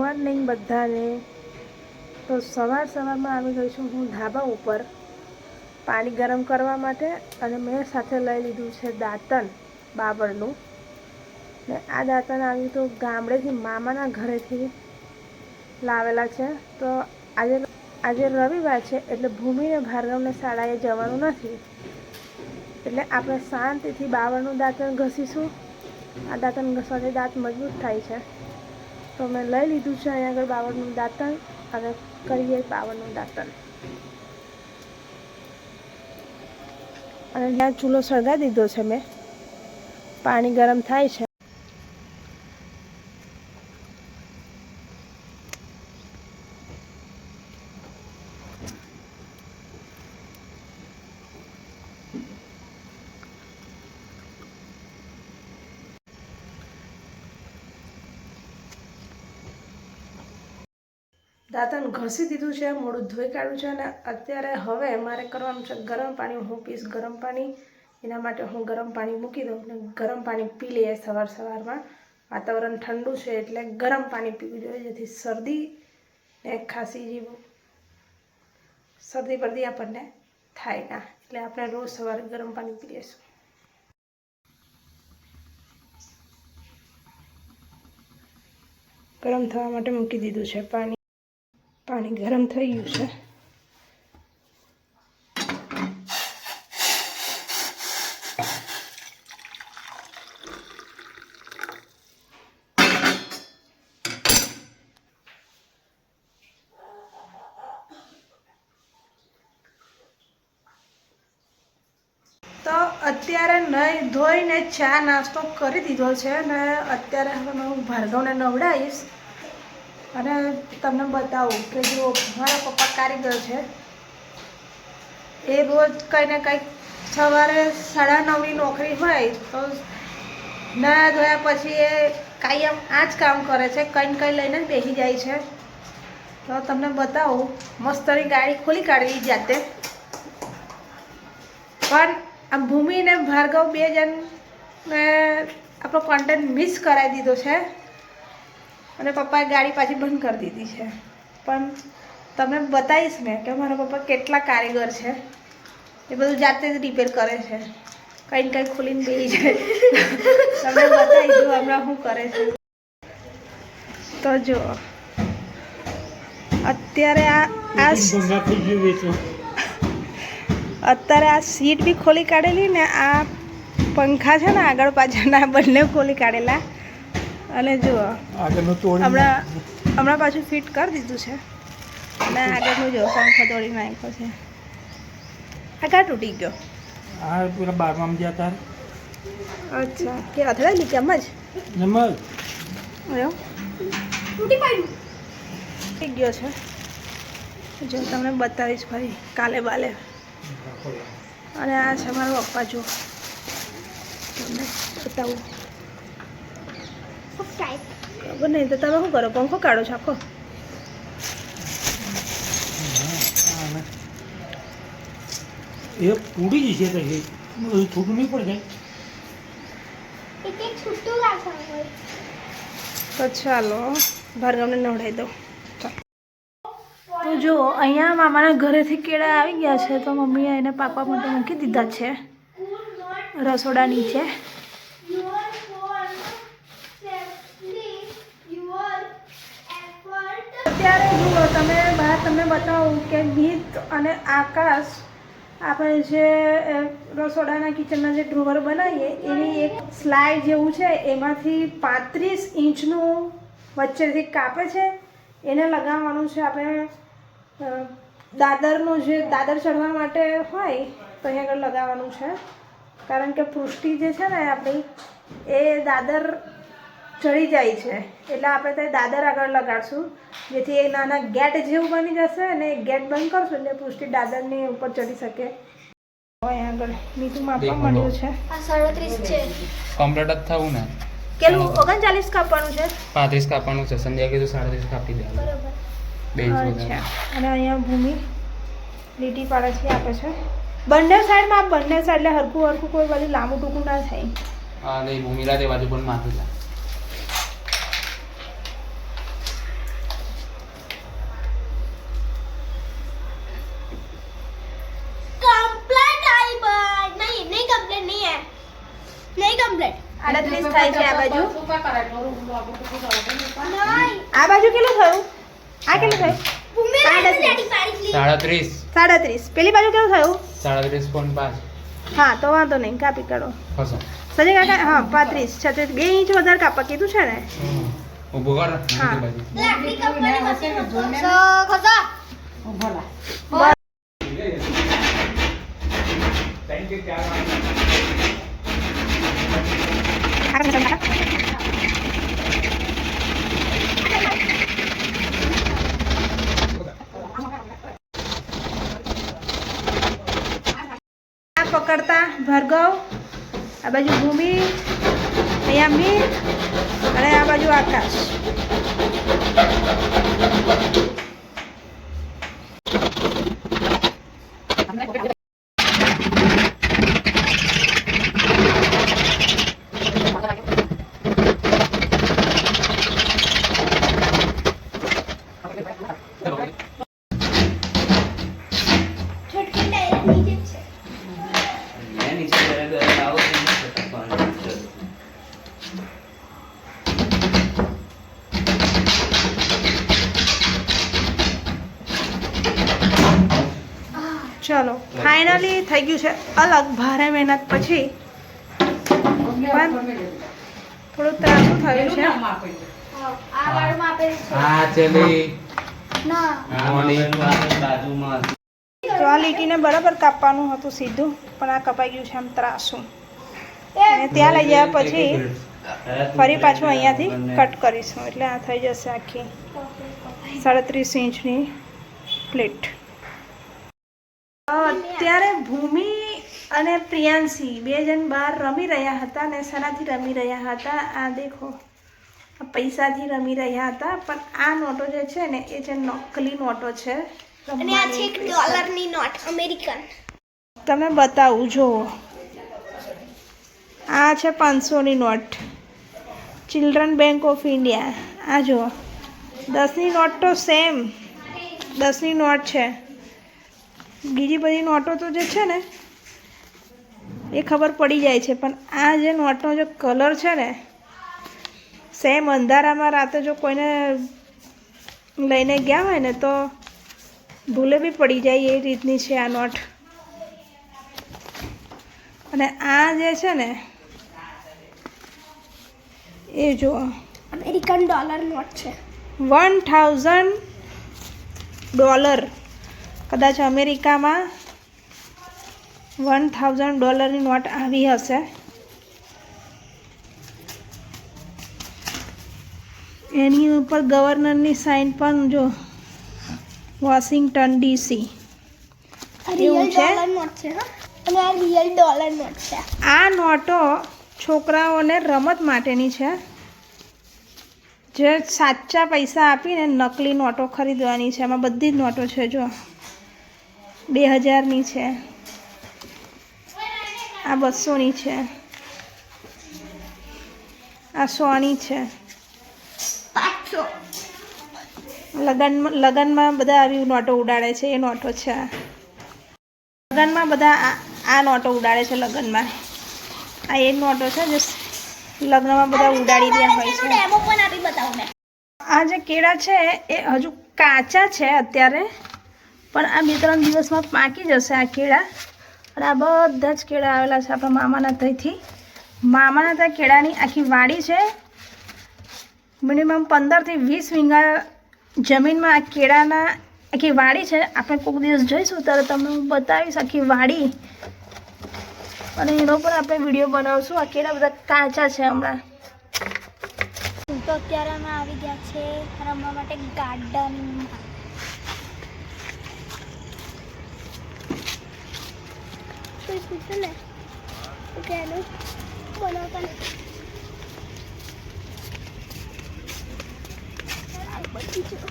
Morning બધાને. તો સવાર સવારમાં આવી ગઈ છું હું ધાબા ઉપર પાણી ગરમ કરવા માટે અને મેં સાથે લઈ લીધું છે દાંતણ બાબરનું ને આ દાંતણ આવ્યું તો ગામડેથી મામાના ઘરેથી લાવેલા છે. તો આજે આજે રવિવાર છે એટલે ભૂમિને ભાર્ગવને શાળાએ જવાનું નથી. એટલે આપણે શાંતિથી બાવળનું દાંતણ ઘસીશું. આ દાંતણ ઘસવાથી દાંત મજબૂત થાય છે. તો મેં લઈ લીધું છે અહીંયા આગળ બાવળનું દાંતણ. હવે કરીએ બાવળનું દાંતણ. અને ત્યાં ચૂલો સળગાવી દીધો છે મેં. પાણી ગરમ થાય છે. દાંતણ ઘસી દીધું છે, મોડું ધોઈ કાઢ્યું છે અને અત્યારે હવે મારે કરવાનું છે ગરમ પાણી. હું પીશ ગરમ પાણી. એના માટે હું ગરમ પાણી મૂકી દઉં ને ગરમ પાણી પી લઈએ સવાર સવારમાં. વાતાવરણ ઠંડુ છે એટલે ગરમ પાણી પીવું જોઈએ, જેથી શરદી ને ખાંસી જેવું શરદી પરદી આપણને થાય ના. એટલે આપણે રોજ સવારે ગરમ પાણી પી લઈશું. ગરમ થવા માટે મૂકી દીધું છે પાણી. પાણી ગરમ થઈ ગયું છે. તો અત્યારે નહીં ધોઈને ચા નાસ્તો કરી દીધો છે ને અત્યારે હવે હું ભાર્ગવને નવડાવીશ. અને તમને બતાવું કે જો મારા પપ્પા કારીગર છે, એ રોજ કંઈ ને કંઈક સવારે સાડા નવની નોકરી હોય તો ના ધોયા પછી એ કાયમ આ જ કામ કરે છે, કંઈ ને કંઈ લઈને બેસી જાય છે. તો તમને બતાવું, મસ્તની ગાડી ખોલી કાઢવી જાતે. પણ આ ભૂમિ ને ભાર્ગવ બે જણને આપણો કોન્ટેન્ટ મિસ કરાવી દીધો છે. અને પપ્પાએ ગાડી પાછી બંધ કરી દીધી છે. પણ તમે બતાવીશ મેં કે મારા પપ્પા કેટલા કારીગર છે. એ બધું જાતે જ રિપેર કરે છે. કંઈ ને કંઈ ખોલીને બેસી જાય. તમને બતાવી દઉં હમણાં શું કરે છે. તો જો અત્યારે આ આ અત્યારે આ સીટ બી ખોલી કાઢેલી ને આ પંખા છે ને આગળ પાછળના બંને ખોલી કાઢેલા. અને જુઓ હમણાં હમણાં પાછું ફિટ કરી દીધું છે. અને આગળનું જો પંખો તોડી નાખ્યો છે. આ કા તૂટી ગયો? હા પેલા બારમાં ગયા તાર અચ્છા કે અથડાયેલી કેમ જ? નમક જ. તૂટી પડ્યું. થઈ ગયો છે. જો તમને બતાવીશ ભાઈ કાલે બાલે. અને આ છે મારો પપ્પા જો. તમને બતાવું. ખબર નહીં તો તમે શું કરો? પંખો કાઢો છો આખો? એ પૂડી જશે તો એ. છૂટું નહીં પડે તો ચાલો ભાર્ગવને નવડાવી દઉં. તો જો અહીંયા મામાના ઘરેથી કેળા આવી ગયા છે તો મમ્મીએ એને પાપા માટે મૂકી દીધા છે. રસોડા નીચે અત્યારે જુઓ, તમે બહાર તમને બતાવું કે ગીત અને આકાશ આપણે જે રસોડાના કિચનના જે ડ્રોવર બનાવીએ, એની એક સ્લાઇડ જેવું છે, એમાંથી પાંત્રીસ ઇંચનું વચ્ચેથી કાપે છે. એને લગાવવાનું છે આપણે દાદરનું જે દાદર ચડવા માટે હોય, તો અહીંયા આગળ લગાવવાનું છે. કારણ કે પૃષ્ટિ જે છે ને આપણી, એ દાદર ચડી જાય છે. એટલે આપણે ત્યાં દાદર આગળ લગાડશું જેથી એ નાના ગેટ જેવું બની જશે અને ગેટ બંધ કરશું એટલે પૃષ્ટિ દાદરની ઉપર ચડી શકે. હવે આગળ મીઠું માપવા મળ્યું છે. આ સાડત્રીસ છે. કમ્પ્લીટ જ થવું ને? કેટલું ઓગણચાલીસ કાપવાનું છે? પાંત્રીસ કાપવાનું છે. સંધ્યા કીધું સાડત્રીસ કાપી દેવાનું. બે અચ્છા. અને અહીંયા ભૂમિ લીટી પાડેથી આપે છે. બંને સાઈડમાં બંને સાઈડ એટલે હરખું હરખું કોઈ બધું લાંબુ ટૂંકું ના થાય. આ નહીં ભૂમિલા તે બાજુ પણ માથું છે થાય છે આ બાજુ આ બાજુ કેટલું થયું આ કેટલું થયું? સાડત્રીસ સાડત્રીસ સાડત્રીસ પેલી બાજુ કેટલું થયું? સાડત્રીસ પોઈન્ટ પાંચ. હા તો વાંધો નહીં. કાપી કાઢો. સજે કાકા હા પાંત્રીસ. છત્રીસ. બે ઇંચ વધારે કાપા. કીધું છે ને? ઊભો કર. હા. બાજુ પકડતા. ભાર્ગવ આ બાજુ ભૂમિ અહીંયા મીર અને આ બાજુ આકાશ. ચલો ફાઇનલી થઈ ગયું છે. અલગ ભારે મહેનત પછી. પણ થોડું ત્રાસું થયું છે. હા ચલી. તો આ લીટીને બરાબર કાપવાનું હતું સીધું પણ આ કપાઈ ગયું છે આમ ત્રાસું. અને ત્યાં લઈ ગયા પછી ફરી પાછું અહીંયાથી કટ કરીશું એટલે આ થઈ જશે આખી સાડત્રીસ ઇંચની પ્લેટ. અત્યારે ભૂમિ અને પ્રિયાંશી બે જણ બહાર રમી રહ્યા હતા ને શેનાથી રમી રહ્યા હતા. આ દેખો પૈસાથી રમી રહ્યા હતા પણ આ નોટો જે છે ને એ જે નકલી નોટો છે અને આ છે એક ડોલરની નોટ અમેરિકન. તમે બતાવું જુઓ. આ છે પાંચસોની note. Children bank of India. આ જુઓ. દસની નોટ તો સેમ. દસની નોટ છે. બીજી બધી નોટો તો જે છે ને એ ખબર પડી જાય છે. પણ આ જે નોટનો જે કલર છે ને સેમ અંધારામાં રાતે જો કોઈને લઈને ગયા હોય ને તો ભૂલે બી પડી જાય એ રીતની છે આ નોટ. અને આ જે છે ને એ જુઓ અમેરિકન ડોલર નોટ છે. One thousand dollar. કદાચ અમેરિકામાં વન થાઉઝન્ડ ડોલરની નોટ આવી હશે. એની ઉપર ગવર્નરની સાઇન પણ જો વોશિંગ્ટન ડીસી. આ એવું છે? રિયલ ડોલર છે નોટો છોકરાઓને રમત માટેની છે. જે સાચા પૈસા આપીને નકલી નોટો ખરીદવાની છે. એમાં બધી જ નોટો છે જો. બે હજારની છે. આ બસોની છે. આ સોની છે. પાંચસો. લગનમાં બધા આવી નોટો ઉડાડે છે. એ નોટો છે. લગનમાં બધા આ નોટો ઉડાડે છે લગનમાં. આ એ નોટો છે જે લગ્નમાં બધા ઉડાડી દે હોય છે. આ જે કેળા છે એ હજુ કાચા છે અત્યારે. પણ આ બે ત્રણ દિવસમાં પાકી જશે આ કેળા. અને આ બધા જ કેળા આવેલા છે આપણા મામાના ત્યાંથી મામાના ત્યાં કેળાની આખી વાડી છે. મિનિમમ પંદરથી વીસ વીંગા જમીનમાં આ કેળાના આખી વાડી છે. આપણે કોઈક દિવસ જોઈશું, ત્યારે તમને હું બતાવીશ આખી વાડી. અને એનો પણ આપણે વીડિયો બનાવશું. આ કેળા બધા કાચા છે હમણાં. તો અત્યારે અમે આવી ગયા છે. રમવા માટે ગાર્ડન બાગ બગીચો છે.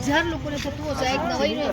હજાર લોકોને થતું હશે એક નવાઈ નહીં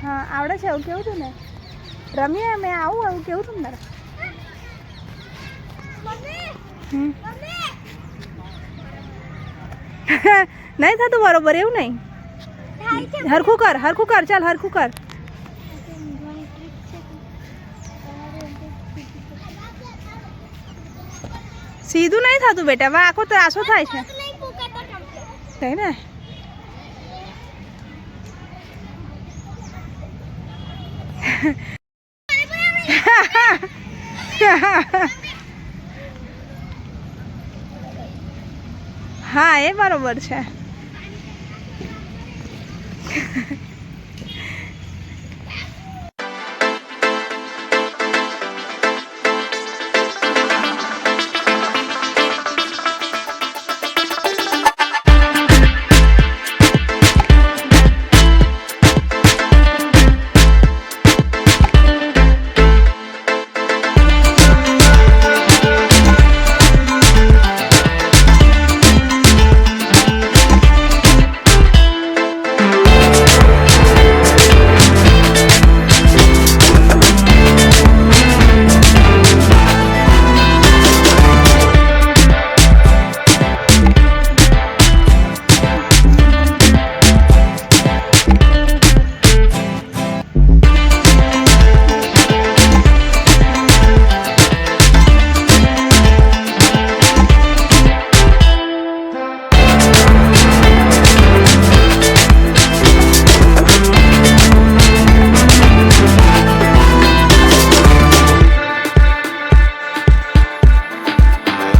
હા આવડે છે એવું કેવું છું ને? રમીએ મેં આવું આવું કેવું તું મારે નહીં થતું બરોબર, એવું નહીં? હરખું કર હરખું કર, ચાલ, હરખું કર. સીધું નહીં થતું બેટા. હવે આખો ત્રાસો થાય છે. થઈ ને હા એ બરોબર છે.